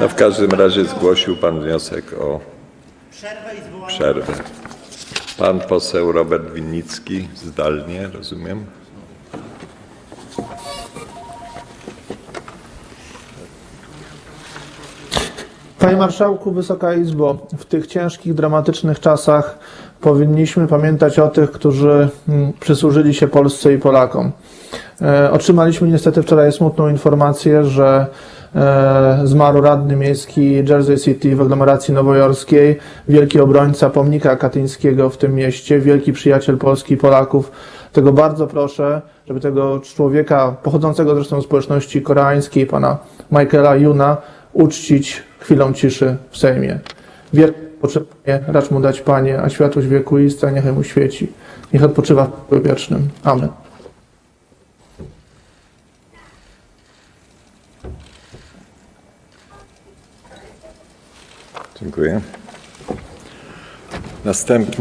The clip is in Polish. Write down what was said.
No w każdym razie zgłosił Pan wniosek o przerwę. Pan poseł Robert Winnicki, zdalnie, rozumiem? Panie Marszałku, Wysoka Izbo, w tych ciężkich, dramatycznych czasach powinniśmy pamiętać o tych, którzy mm, przysłużyli się Polsce i Polakom. E, Otrzymaliśmy niestety wczoraj smutną informację, że e, zmarł radny miejski Jersey City w aglomeracji nowojorskiej, wielki obrońca pomnika katyńskiego w tym mieście, wielki przyjaciel Polski i Polaków. Tego bardzo proszę, żeby tego człowieka pochodzącego zresztą z społeczności koreańskiej, pana Michaela Yuna, uczcić chwilą ciszy w Sejmie. Potrzebuje, racz mu dać Panie, a światłość wieku ista niechaj mu świeci. Niech odpoczywa w pokoju wiecznym. Amen. Dziękuję. Następnie